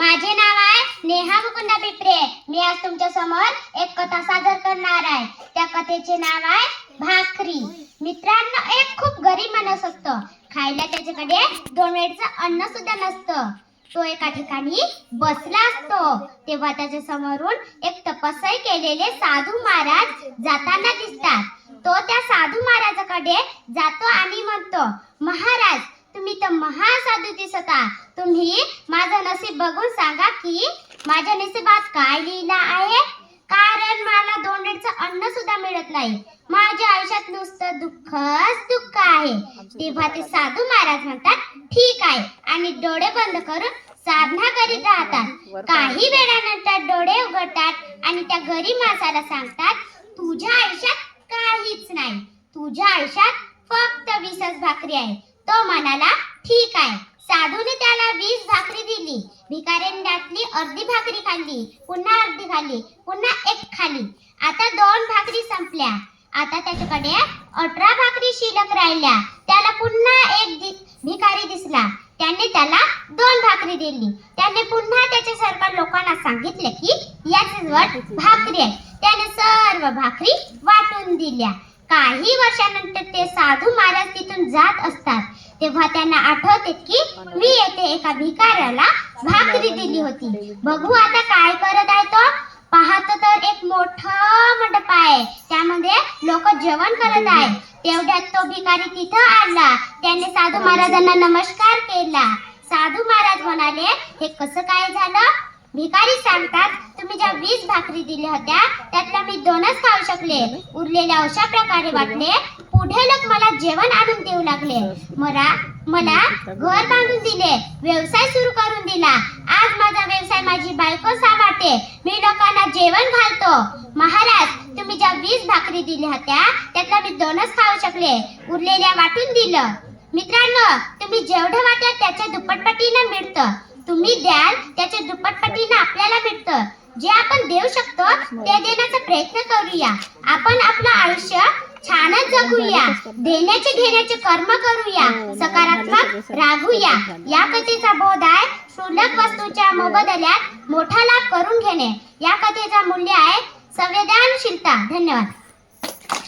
माझे नाव आहे नेहा मुकुंद पिपरे. मी आज तुमच्यासमोर एक कथा सादर करणार आहे. त्या कथेचे नाव आहे भाकरी. मित्रांनो एक खूप गरीब माणूस असतो. खायला त्याच्याकडे दोन वेळचं अन्न सुद्धा नसतं. तो एका ठिकाणी बसला असतो. तेव्हा त्याच्या समोरून एक तपस्या केलेले साधू महाराज जाताना दिसतात. तो त्या साधू महाराजाकडे जातो आणि म्हणतो महाराज तुम्ही तर महासाधू दिसता तुम्ही माझं नसीब बघून सांगा की माझ्या नशिबात काय लिहिलं आहे? कारण मला दोन वेळचं अन्न सुद्धा मिळत नाही. माझ्या आयुष्यात नुसतं दुःखच दुःख आहे. तेव्हा ते साधू महाराज म्हणतात ठीक आहे. आणि डोळे बंद करून साधना करीत राहतात. काही वेळानंतर डोळे उघडतात आणि त्या गरीब माणसाला सांगतात तुझ्या आयुष्यात काहीच नाही. तुझ्या आयुष्यात फक्त वीसच भाकरी आहे तो म्हणाला ठीक आहे. साधूने त्याला वीस भाकरी दिली. भिकाऱ्याने त्यातली अर्धी भाकरी खाल्ली पुन्हा अर्धी खाल्ली पुन्हा एक खाली आता दोन भाकरी संपल्या. आता त्याच्याकडे अठरा भाकरी शिल्लक राहिल्या. त्याला पुन्हा एक दि- भिकारी दिसला. त्याने त्याला दोन भाकरी दिली. त्याने पुन्हा त्याच्या सर्व लोकांना सांगितले की याच्यावर भाकरी आहे. त्याने सर्व भाकरी वाटून दिल्या. काही वर्षानंतर ते साधू महाराज तिथून जात असतात. तेव्हा त्यांना आठवते की मी येथे एका भिकाऱ्याला भाकरी दिली होती. बघू आता काय करत आहे तो? पाहतो तर एक मोठ मंडप आहे. त्यामध्ये लोक जेवण करत आहे. तेवढ्यात तो भिकारी तिथं आला. त्याने साधू महाराजांना नमस्कार केला. साधू महाराज म्हणाले हे कसं काय झालं? भिकारी सांगतात तुम्ही ज्या वीस भाकरी दिल्या होत्या त्यातल्या मी दोनच खाऊ शकले. उरलेल्या अशा प्रकारे वाटले. पुढे लोक मला जेवण आणून देऊ लागले. मला मला घर बांधून दिले. व्यवसाय सुरू करून दिला. आज माझा व्यवसाय माझी बायको सांभाळते. मी लोकांना जेवण घालतो. महाराज तुम्ही ज्या वीस भाकरी दिल्या होत्या त्यातला मी दोनच खाऊ शकले. उरलेल्या वाटून दिलं. मित्रांनो तुम्ही जेवढं वाटेल त्याच्या दुप्पटपटीनं मिळतं तुम्ही द्याल त्याच्या दुप्पटपटीनं आपल्याला मिळतं. जे आपण देऊ शकतो ते देण्याचा प्रयत्न करूया. आपण आपलं आयुष्य छानच जगूया. देण्याचे घेण्याचे कर्म करूया. सकारात्मक राहूया या कथेचा बोध आहे. क्षुल्लक वस्तूच्या मोबदल्यात मोठा लाभ करून घेणे. या कथेचा मूल्य आहे संवेदनशीलता. धन्यवाद.